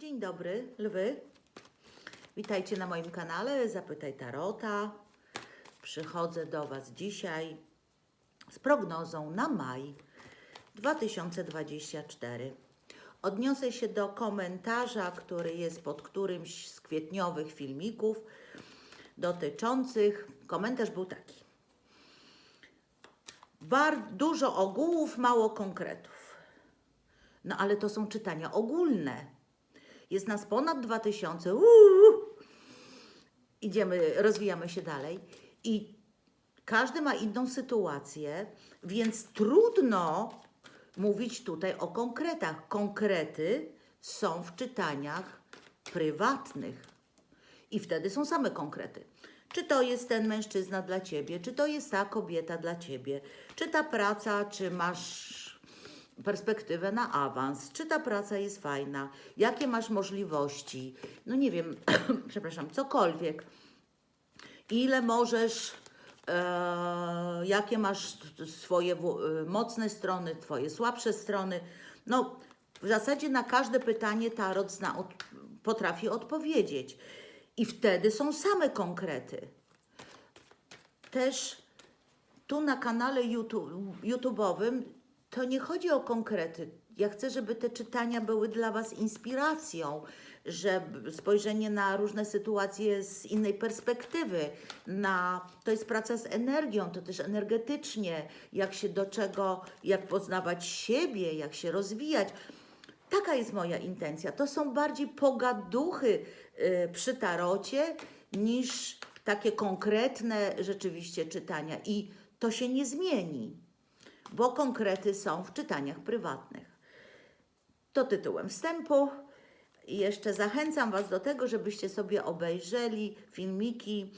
Dzień dobry, lwy. Witajcie na moim kanale Zapytaj Tarota. Przychodzę do Was dzisiaj z prognozą na maj 2024. Odniosę się do komentarza, który jest pod którymś z kwietniowych filmików dotyczących. Komentarz był taki. Bar dużo ogółów, mało konkretów. No ale to są czytania ogólne. Jest nas ponad 2000. Uuu. Idziemy, rozwijamy się dalej. I każdy ma inną sytuację, więc trudno mówić tutaj o konkretach. Konkrety są w czytaniach prywatnych. I wtedy są same konkrety. Czy to jest ten mężczyzna dla ciebie, czy to jest ta kobieta dla ciebie, czy ta praca, czy masz perspektywę na awans, czy ta praca jest fajna, jakie masz możliwości, no nie wiem, przepraszam, cokolwiek, ile możesz, e, jakie masz swoje e, mocne strony, twoje słabsze strony. No, w zasadzie na każde pytanie tarot zna, od, potrafi odpowiedzieć. I wtedy są same konkrety. Też tu na kanale YouTube, YouTube'owym to nie chodzi o konkrety. Ja chcę, żeby te czytania były dla Was inspiracją, że spojrzenie na różne sytuacje z innej perspektywy, na, to jest praca z energią, to też energetycznie, jak się do czego, jak poznawać siebie, jak się rozwijać. Taka jest moja intencja. To są bardziej pogaduchy y, przy tarocie niż takie konkretne rzeczywiście czytania. I to się nie zmieni, bo konkrety są w czytaniach prywatnych. To tytułem wstępu. I jeszcze zachęcam Was do tego, żebyście sobie obejrzeli filmiki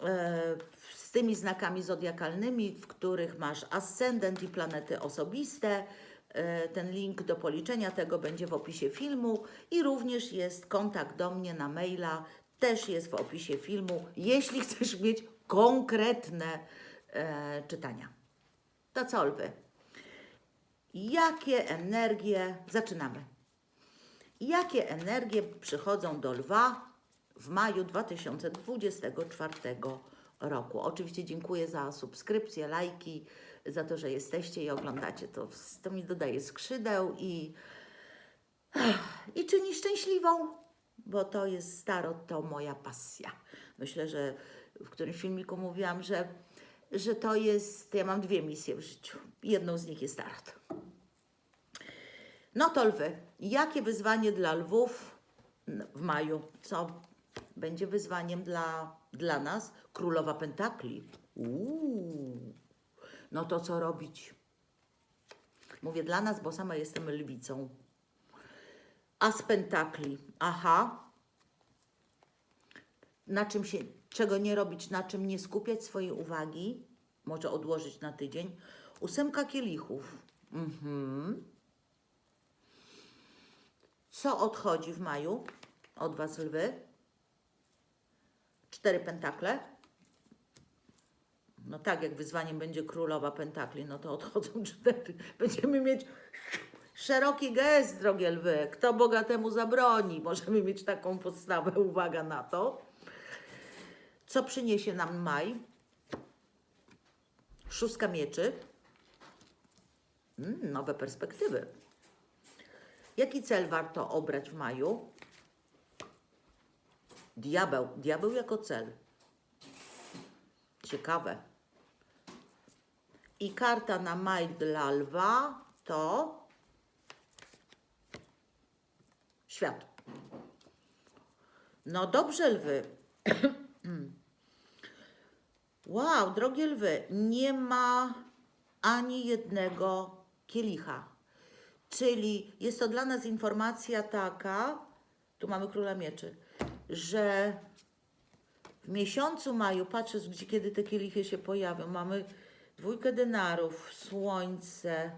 e, z tymi znakami zodiakalnymi, w których masz ascendent i planety osobiste. E, Ten link do policzenia tego będzie w opisie filmu i również jest kontakt do mnie na maila, też jest w opisie filmu, jeśli chcesz mieć konkretne e, czytania. To co, lwy? Jakie energie, zaczynamy. Jakie energie przychodzą do lwa w maju 2024 roku? Oczywiście dziękuję za subskrypcje, lajki, za to, że jesteście i oglądacie. To, to mi dodaje skrzydeł i, i czyni szczęśliwą, bo to jest starot, to moja pasja. Myślę, że w którymś filmiku mówiłam, że, że to jest, ja mam dwie misje w życiu. Jedną z nich jest starot. No to lwy. Jakie wyzwanie dla lwów w maju? Co będzie wyzwaniem dla, dla nas? Królowa Pentakli. Uuu. No to co robić? Mówię dla nas, bo sama jestem lwicą. As Pentakli. Aha. Na czym się, czego nie robić, na czym nie skupiać swojej uwagi? Może odłożyć na tydzień. Ósemka kielichów. Mhm. Co odchodzi w maju od Was lwy? Cztery pentakle. No tak, jak wyzwaniem będzie królowa pentakli, no to odchodzą cztery. Będziemy mieć szeroki gest, drogie lwy. Kto bogatemu zabroni? Możemy mieć taką podstawę. Uwaga na to. Co przyniesie nam maj? Szóstka mieczy. Mm, nowe perspektywy. Jaki cel warto obrać w maju? Diabeł. Diabeł jako cel. Ciekawe. I karta na maj dla lwa to świat. No dobrze, lwy. wow, drogie lwy, nie ma ani jednego kielicha. Czyli jest to dla nas informacja taka, tu mamy króla mieczy, że w miesiącu maju, patrzę, gdzie, kiedy te kielichy się pojawią, mamy dwójkę denarów, słońce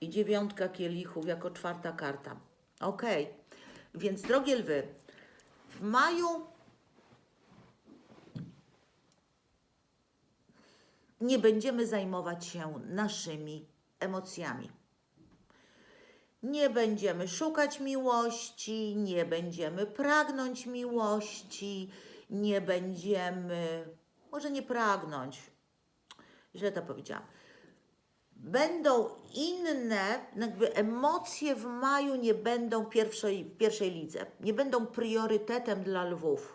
i dziewiątka kielichów jako czwarta karta. Ok, więc drogie lwy, w maju nie będziemy zajmować się naszymi emocjami. Nie będziemy szukać miłości, nie będziemy pragnąć miłości, nie będziemy, może nie pragnąć, źle to powiedziałam. Będą inne, jakby emocje w maju nie będą pierwszej, pierwszej lidze, nie będą priorytetem dla lwów.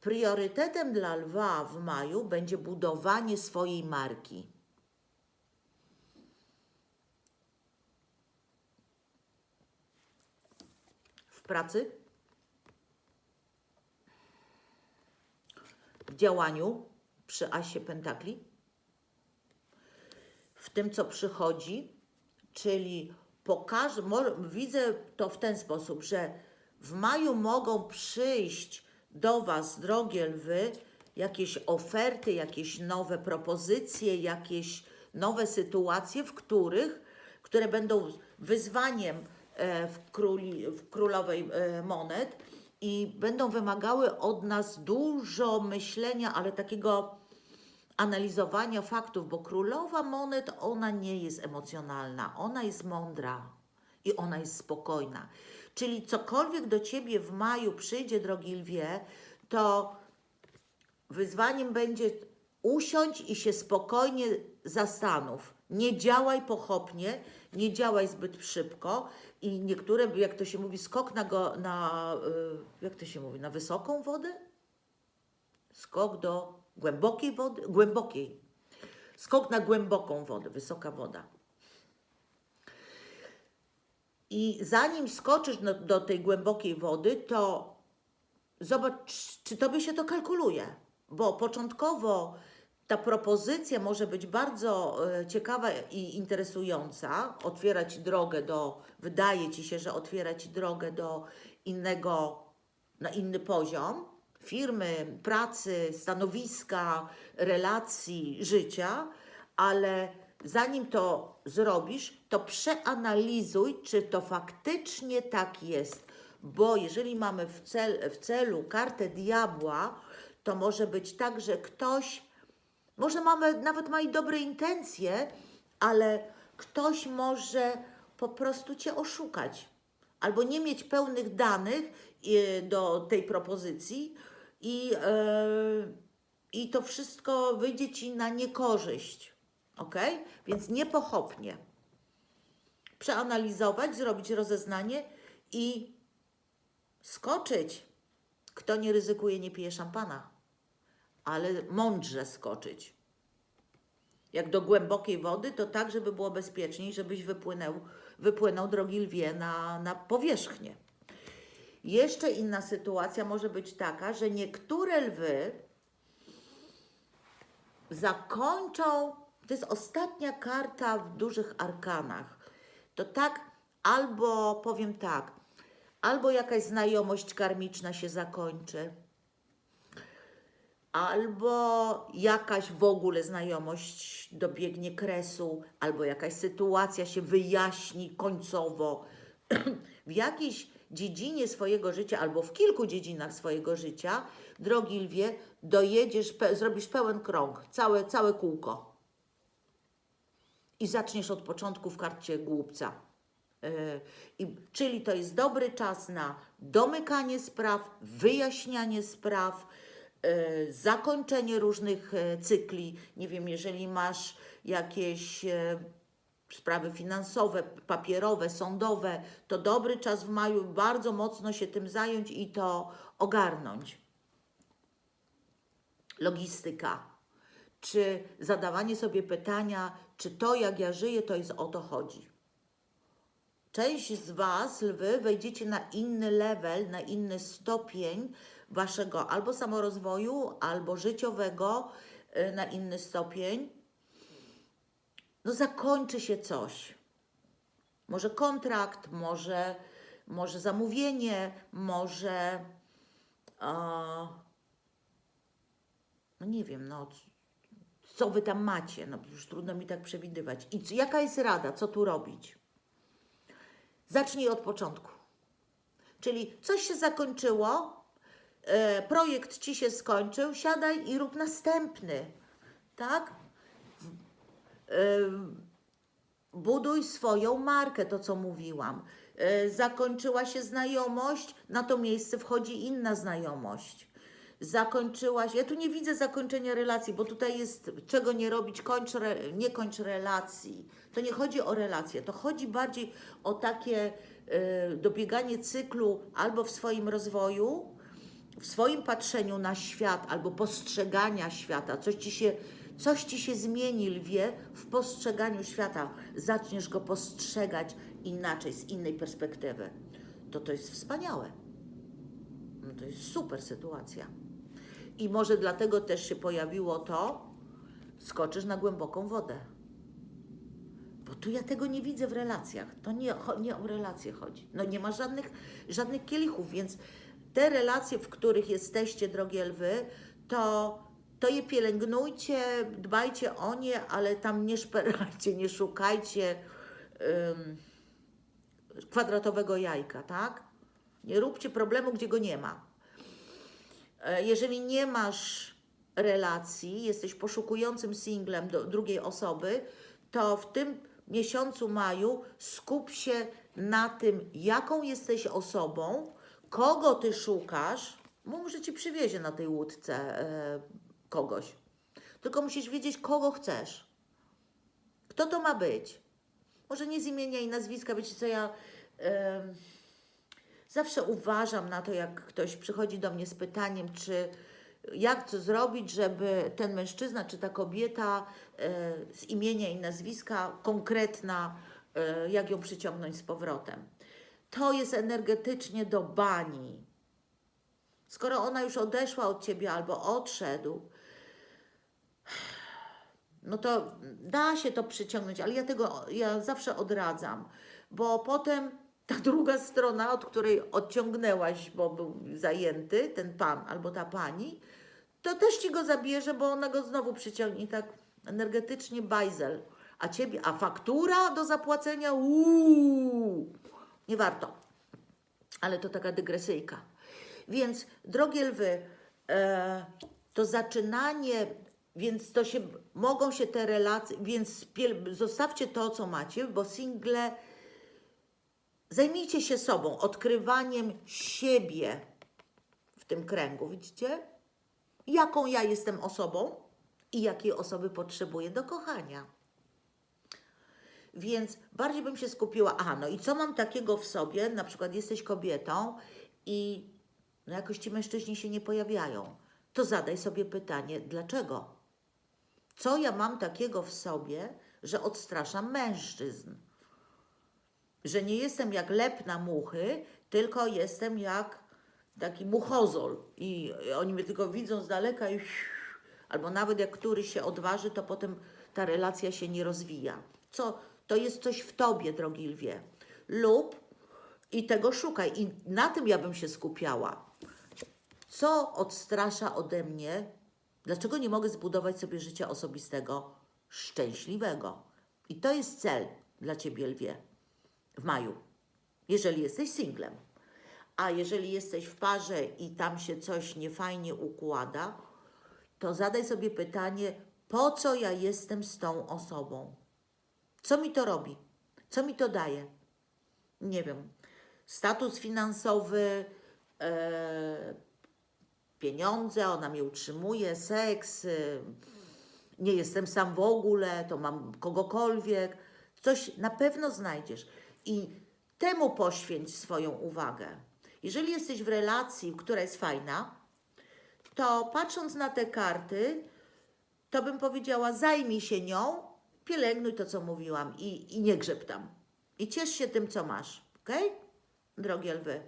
Priorytetem dla lwa w maju będzie budowanie swojej marki. W pracy, w działaniu? Przy asie pentakli, w tym, co przychodzi, czyli pokaż, widzę to w ten sposób, że w maju mogą przyjść do Was, drogie lwy, jakieś oferty, jakieś nowe propozycje, jakieś nowe sytuacje, w których, które będą wyzwaniem e, w, króli, w królowej e, monet i będą wymagały od nas dużo myślenia, ale takiego analizowania faktów, bo królowa monet, ona nie jest emocjonalna, ona jest mądra i ona jest spokojna. Czyli cokolwiek do ciebie w maju przyjdzie, drogi lwie, to wyzwaniem będzie usiąść i się spokojnie zastanów. Nie działaj pochopnie, nie działaj zbyt szybko i niektóre, jak to się mówi, skok na, go, na y, jak to się mówi, na wysoką wodę? Skok do głębokiej wody, głębokiej. Skok na głęboką wodę, wysoka woda. I zanim skoczysz do, do tej głębokiej wody, to zobacz, czy tobie się to kalkuluje. Bo początkowo ta propozycja może być bardzo e, ciekawa i interesująca, otwiera ci drogę do, wydaje ci się, że otwiera ci drogę do innego, na inny poziom firmy, pracy, stanowiska, relacji, życia, ale zanim to zrobisz, to przeanalizuj, czy to faktycznie tak jest. Bo jeżeli mamy w, cel, w celu kartę diabła, to może być tak, że ktoś, może mamy, nawet ma i dobre intencje, ale ktoś może po prostu cię oszukać. Albo nie mieć pełnych danych y, do tej propozycji i, e, i to wszystko wyjdzie ci na niekorzyść. Ok? Więc nie pochopnie. Przeanalizować, zrobić rozeznanie i skoczyć. Kto nie ryzykuje, nie pije szampana, ale mądrze skoczyć. Jak do głębokiej wody, to tak, żeby było bezpieczniej, żebyś wypłynął, wypłynął drogi lwie na, na powierzchnię. Jeszcze inna sytuacja może być taka, że niektóre lwy zakończą, to jest ostatnia karta w dużych arkanach. To tak, albo powiem tak, albo jakaś znajomość karmiczna się zakończy, albo jakaś w ogóle znajomość dobiegnie kresu, albo jakaś sytuacja się wyjaśni końcowo. w jakiejś dziedzinie swojego życia, albo w kilku dziedzinach swojego życia, drogi lwie, dojedziesz, pe zrobisz pełen krąg, całe, całe kółko. I zaczniesz od początku w karcie głupca. Yy, i, czyli to jest dobry czas na domykanie spraw, wyjaśnianie spraw, yy, zakończenie różnych yy, cykli. Nie wiem, jeżeli masz jakieś sprawy finansowe, papierowe, sądowe, to dobry czas w maju bardzo mocno się tym zająć i to ogarnąć. Logistyka. Czy zadawanie sobie pytania, czy to jak ja żyję, to jest o to chodzi. Część z Was, lwy, wejdziecie na inny level, na inny stopień Waszego albo samorozwoju, albo życiowego, y, na inny stopień no zakończy się coś. Może kontrakt, może, może zamówienie, może. no nie wiem, no co wy tam macie? No już trudno mi tak przewidywać. I co, jaka jest rada? Co tu robić? Zacznij od początku. Czyli coś się zakończyło, e, projekt ci się skończył, siadaj i rób następny. Tak? buduj swoją markę, to co mówiłam. E, Zakończyła się znajomość, na to miejsce wchodzi inna znajomość. Zakończyła się, ja tu nie widzę zakończenia relacji, bo tutaj jest czego nie robić, kończ re, nie kończ relacji. To nie chodzi o relacje, to chodzi bardziej o takie e, dobieganie cyklu albo w swoim rozwoju, w swoim patrzeniu na świat albo postrzegania świata, coś ci się, coś ci się zmieni, lwie, w postrzeganiu świata. Zaczniesz go postrzegać inaczej, z innej perspektywy. To to jest wspaniałe. No to jest super sytuacja. I może dlatego też się pojawiło to, skoczysz na głęboką wodę. Bo tu ja tego nie widzę w relacjach. To nie, nie o relacje chodzi. No nie ma żadnych, żadnych kielichów, więc te relacje, w których jesteście, drogie lwy, to, to je pielęgnujcie, dbajcie o nie, ale tam nie szperajcie, nie szukajcie ym, kwadratowego jajka, tak? Nie róbcie problemu, gdzie go nie ma. E, Jeżeli nie masz relacji, jesteś poszukującym singlem do drugiej osoby, to w tym miesiącu maju skup się na tym, jaką jesteś osobą, kogo ty szukasz, bo może ci przywiezie na tej łódce e, kogoś. Tylko musisz wiedzieć, kogo chcesz. Kto to ma być? Może nie z imienia i nazwiska, wiecie co ja. em, Zawsze uważam na to, jak ktoś przychodzi do mnie z pytaniem, czy jak co zrobić, żeby ten mężczyzna czy ta kobieta e, z imienia i nazwiska konkretna, e, jak ją przyciągnąć z powrotem. To jest energetycznie do bani. Skoro ona już odeszła od ciebie albo odszedł, no to da się to przyciągnąć, ale ja tego ja zawsze odradzam, bo potem ta druga strona, od której odciągnęłaś, bo był zajęty ten pan albo ta pani, to też ci go zabierze, bo ona go znowu przyciągnie tak energetycznie bajzel. A ciebie, a faktura do zapłacenia, uuu, nie warto. Ale to taka dygresyjka. Więc, drogie lwy, e, to zaczynanie, więc to się, mogą się te relacje, więc zostawcie to, co macie, bo single, zajmijcie się sobą, odkrywaniem siebie w tym kręgu, widzicie? Jaką ja jestem osobą i jakiej osoby potrzebuję do kochania. Więc bardziej bym się skupiła, aha, no i co mam takiego w sobie, na przykład jesteś kobietą i no jakoś ci mężczyźni się nie pojawiają, to zadaj sobie pytanie, dlaczego? Co ja mam takiego w sobie, że odstraszam mężczyzn? Że nie jestem jak lep na muchy, tylko jestem jak taki muchozol i oni mnie tylko widzą z daleka i albo nawet jak któryś się odważy, to potem ta relacja się nie rozwija. Co? To jest coś w tobie, drogi lwie. Lub i tego szukaj. I na tym ja bym się skupiała. Co odstrasza ode mnie? Dlaczego nie mogę zbudować sobie życia osobistego szczęśliwego? I to jest cel dla ciebie, lwie, w maju, jeżeli jesteś singlem. A jeżeli jesteś w parze i tam się coś niefajnie układa, to zadaj sobie pytanie, po co ja jestem z tą osobą? Co mi to robi? Co mi to daje? Nie wiem. Status finansowy, e, pieniądze, ona mnie utrzymuje, seks, y, nie jestem sam w ogóle, to mam kogokolwiek. Coś na pewno znajdziesz i temu poświęć swoją uwagę. Jeżeli jesteś w relacji, która jest fajna, to patrząc na te karty, to bym powiedziała, zajmij się nią, pielęgnuj to, co mówiłam i, i nie grzeb tam. I ciesz się tym, co masz, ok? Drogie lwy.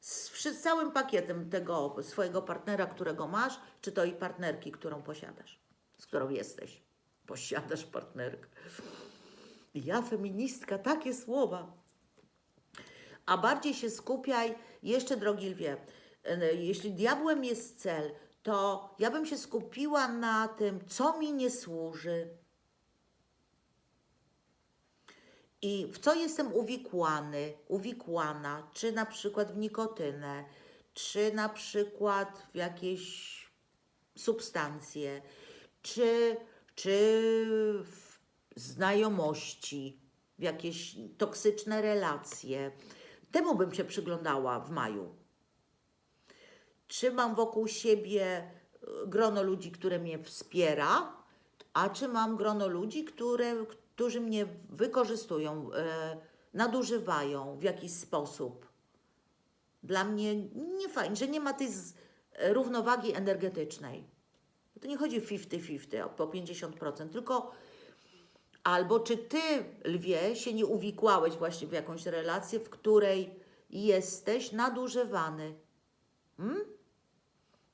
Z, całym pakietem tego swojego partnera, którego masz, czy to i partnerki, którą posiadasz, z którą jesteś. Posiadasz partnerkę. Ja, feministka, takie słowa. A bardziej się skupiaj, jeszcze drogi lwie, e, jeśli diabłem jest cel, to ja bym się skupiła na tym, co mi nie służy i w co jestem uwikłany, uwikłana, czy na przykład w nikotynę, czy na przykład w jakieś substancje, czy, czy w znajomości, w jakieś toksyczne relacje. Temu bym się przyglądała w maju. Czy mam wokół siebie y, grono ludzi, które mnie wspiera, a czy mam grono ludzi, które, którzy mnie wykorzystują, e, nadużywają w jakiś sposób. Dla mnie nie fajnie, że nie ma tej równowagi energetycznej. To nie chodzi 50-50, o- po 50%, tylko albo czy ty, lwie, się nie uwikłałeś właśnie w jakąś relację, w której jesteś nadużywany. Hmm?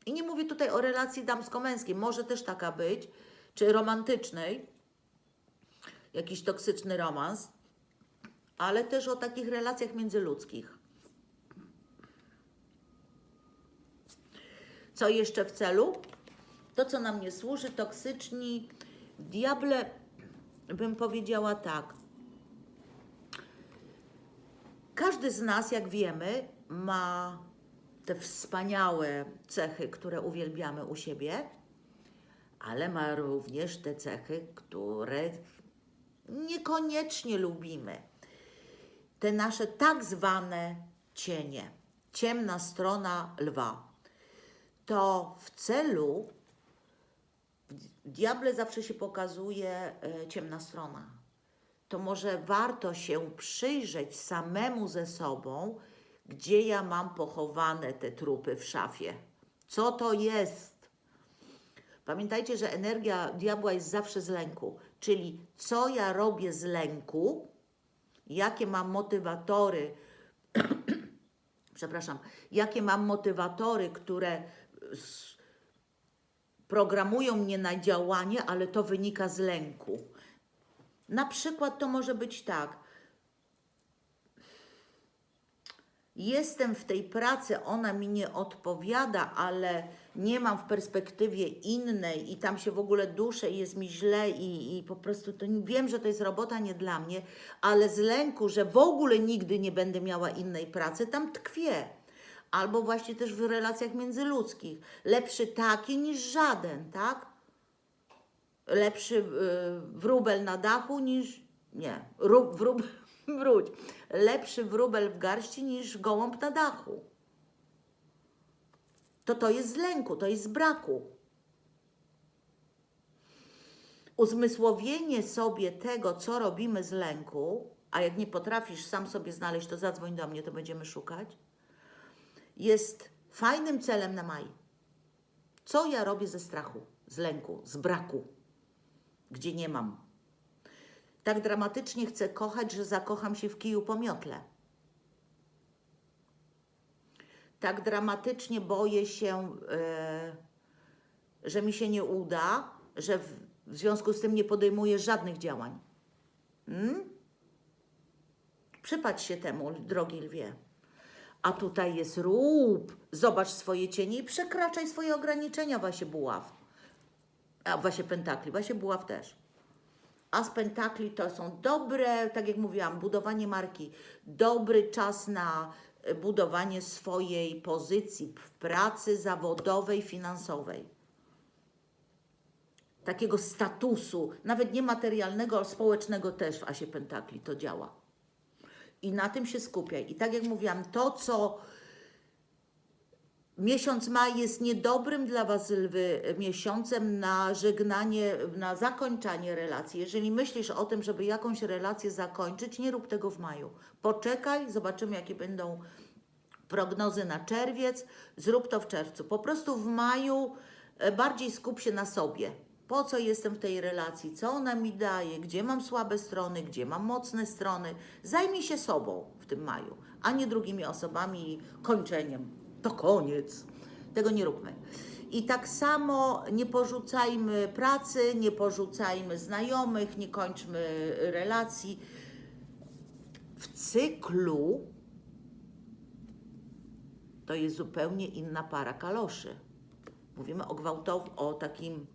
I nie mówię tutaj o relacji damsko-męskiej, może też taka być, czy romantycznej, jakiś toksyczny romans, ale też o takich relacjach międzyludzkich. Co jeszcze w celu? To, co nam nie służy, toksyczni. Diable, bym powiedziała tak. Każdy z nas, jak wiemy, ma te wspaniałe cechy, które uwielbiamy u siebie, ale ma również te cechy, które niekoniecznie lubimy. Te nasze tak zwane cienie, ciemna strona lwa. To w celu diable zawsze się pokazuje e, ciemna strona. To może warto się przyjrzeć samemu ze sobą, gdzie ja mam pochowane te trupy w szafie. Co to jest? Pamiętajcie, że energia diabła jest zawsze z lęku, czyli co ja robię z lęku, jakie mam motywatory, przepraszam, jakie mam motywatory, które programują mnie na działanie, ale to wynika z lęku. Na przykład to może być tak. Jestem w tej pracy, ona mi nie odpowiada, ale nie mam w perspektywie innej i tam się w ogóle duszę i jest mi źle i, i po prostu to wiem, że to jest robota nie dla mnie, ale z lęku, że w ogóle nigdy nie będę miała innej pracy, tam tkwię. Albo właśnie też w relacjach międzyludzkich. Lepszy taki niż żaden, tak? lepszy y, wróbel na dachu niż. Nie, rób, wróć. Lepszy wróbel w garści niż gołąb na dachu. To to jest z lęku, to jest z braku. Uzmysłowienie sobie tego, co robimy z lęku, a jak nie potrafisz sam sobie znaleźć, to zadzwoń do mnie, to będziemy szukać, jest fajnym celem na maj. Co ja robię ze strachu, z lęku, z braku? gdzie nie mam. Tak dramatycznie chcę kochać, że zakocham się w kiju po miotle. Tak dramatycznie boję się, e, że mi się nie uda, że w, w związku z tym nie podejmuję żadnych działań. Hmm? Przypatrz się temu, drogi lwie. A tutaj jest rób, zobacz swoje cienie i przekraczaj swoje ograniczenia, Wasie Buław. A właśnie pentakli, właśnie buław też. A z pentakli to są dobre, tak jak mówiłam, budowanie marki, dobry czas na e, budowanie swojej pozycji w pracy zawodowej, finansowej. Takiego statusu, nawet niematerialnego, ale społecznego też w Asie Pentakli to działa. I na tym się skupiaj. I tak jak mówiłam, to co Miesiąc maj jest niedobrym dla Was, lwy, miesiącem na żegnanie, na zakończanie relacji. Jeżeli myślisz o tym, żeby jakąś relację zakończyć, nie rób tego w maju. Poczekaj, zobaczymy, jakie będą prognozy na czerwiec. Zrób to w czerwcu. Po prostu w maju e, bardziej skup się na sobie. Po co jestem w tej relacji? Co ona mi daje? Gdzie mam słabe strony? Gdzie mam mocne strony? Zajmij się sobą w tym maju, a nie drugimi osobami i kończeniem. To koniec. Tego nie róbmy. I tak samo nie porzucajmy pracy, nie porzucajmy znajomych, nie kończmy relacji. W cyklu to jest zupełnie inna para kaloszy. Mówimy o gwałtow, o takim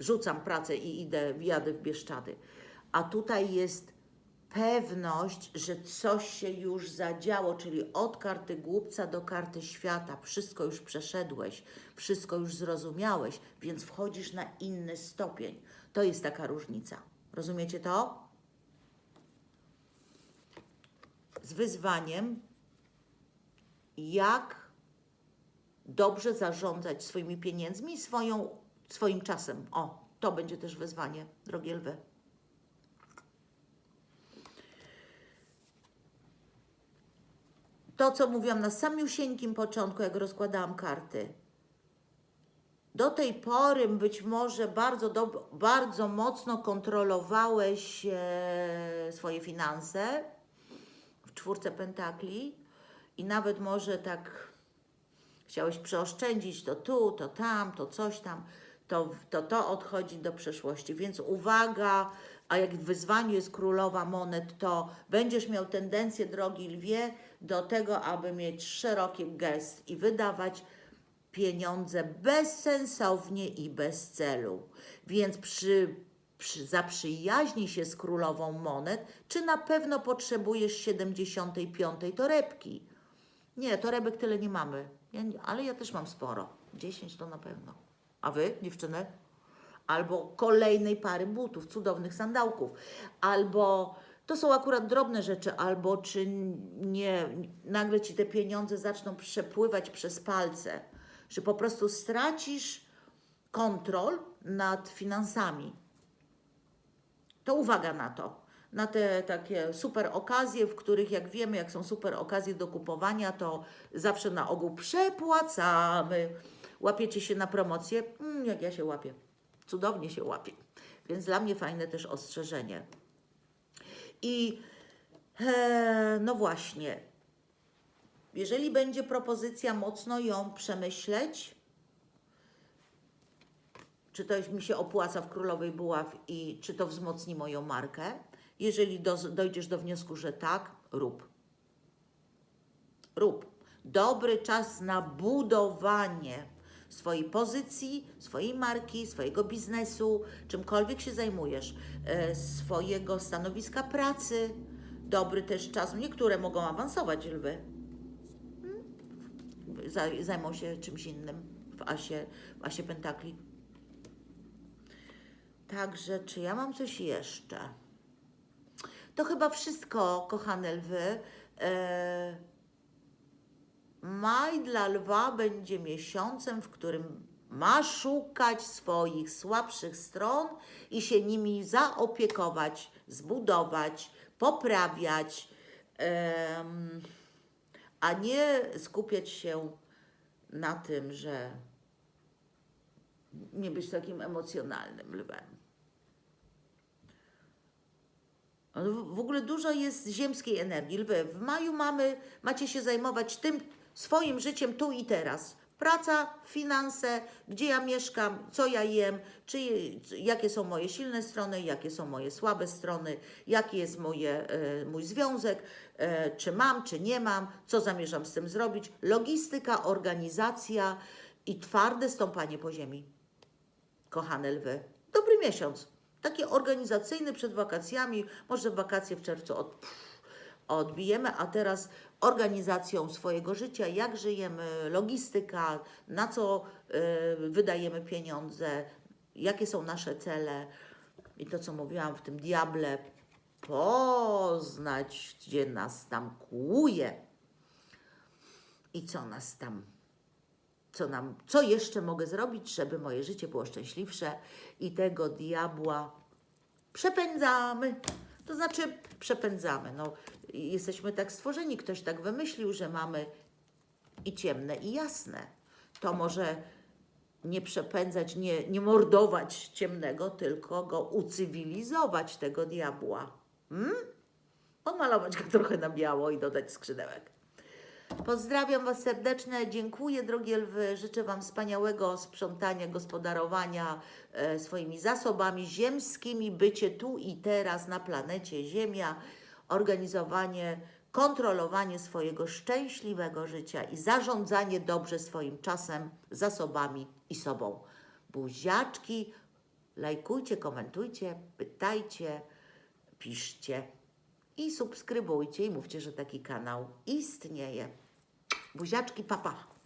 rzucam pracę i idę, jadę w Bieszczady. A tutaj jest pewność, że coś się już zadziało, czyli od karty głupca do karty świata. Wszystko już przeszedłeś, wszystko już zrozumiałeś, więc wchodzisz na inny stopień. To jest taka różnica. Rozumiecie to? z wyzwaniem, jak dobrze zarządzać swoimi pieniędzmi i swoją, swoim czasem. O, to będzie też wyzwanie, drogie lwy. To, co mówiłam na samiusieńkim początku, jak rozkładałam karty. Do tej pory być może bardzo, dob- bardzo mocno kontrolowałeś e, swoje finanse w czwórce pentakli i nawet może tak chciałeś przeoszczędzić to tu, to tam, to coś tam, to to, to odchodzi do przeszłości. Więc uwaga, a jak w wyzwaniu jest królowa monet, to będziesz miał tendencję, drogi lwie, do tego, aby mieć szeroki gest i wydawać pieniądze bezsensownie i bez celu. Więc przy, przy, zaprzyjaźnij się z królową monet, czy na pewno potrzebujesz 75 torebki. Nie, torebek tyle nie mamy, ja, ale ja też mam sporo. 10 to na pewno. A wy, dziewczyny? Albo kolejnej pary butów, cudownych sandałków. Albo to są akurat drobne rzeczy, albo czy nie, nagle ci te pieniądze zaczną przepływać przez palce, że po prostu stracisz kontrol nad finansami to uwaga na to. Na te takie super okazje, w których jak wiemy, jak są super okazje do kupowania, to zawsze na ogół przepłacamy. Łapiecie się na promocję? Mm, jak ja się łapię. Cudownie się łapię. Więc dla mnie fajne też ostrzeżenie. I e, no właśnie, jeżeli będzie propozycja, mocno ją przemyśleć, czy to mi się opłaca w Królowej Buław i czy to wzmocni moją markę. Jeżeli do, dojdziesz do wniosku, że tak, rób. Rób. Dobry czas na budowanie swojej pozycji, swojej marki, swojego biznesu, czymkolwiek się zajmujesz, e, swojego stanowiska pracy. Dobry też czas. Niektóre mogą awansować, lwy. Hmm? Zaj- Zajmą się czymś innym w asie, w asie pentakli. Także, czy ja mam coś jeszcze? To chyba wszystko, kochane lwy. E, maj dla lwa będzie miesiącem, w którym ma szukać swoich słabszych stron i się nimi zaopiekować, zbudować, poprawiać, a nie skupiać się na tym, że nie być takim emocjonalnym lwem. W ogóle dużo jest ziemskiej energii. Lwy, w maju mamy, macie się zajmować tym swoim życiem tu i teraz. Praca, finanse, gdzie ja mieszkam, co ja jem, czy, jakie są moje silne strony, jakie są moje słabe strony, jaki jest moje, e, mój związek, e, czy mam, czy nie mam, co zamierzam z tym zrobić. Logistyka, organizacja i twarde stąpanie po ziemi kochane lwy. Dobry miesiąc. Taki organizacyjny przed wakacjami. Może wakacje w czerwcu od, odbijemy, a teraz organizacją swojego życia, jak żyjemy, logistyka, na co y, wydajemy pieniądze, jakie są nasze cele. I to, co mówiłam w tym diable, poznać, gdzie nas tam kłuje i co nas tam co, nam, co jeszcze mogę zrobić, żeby moje życie było szczęśliwsze i tego diabła przepędzamy. To znaczy przepędzamy. No, jesteśmy tak stworzeni, ktoś tak wymyślił, że mamy i ciemne, i jasne. To może nie przepędzać, nie, nie mordować ciemnego, tylko go ucywilizować, tego diabła. Hmm? Pomalować go trochę na biało i dodać skrzydełek. Pozdrawiam Was serdecznie, dziękuję drogie lwy, życzę Wam wspaniałego sprzątania, gospodarowania e, swoimi zasobami ziemskimi, bycie tu i teraz na planecie Ziemia, organizowanie, kontrolowanie swojego szczęśliwego życia i zarządzanie dobrze swoim czasem, zasobami i sobą. Buziaczki, lajkujcie, komentujcie, pytajcie, piszcie i subskrybujcie i mówcie, że taki kanał istnieje. Buziaczki, papa.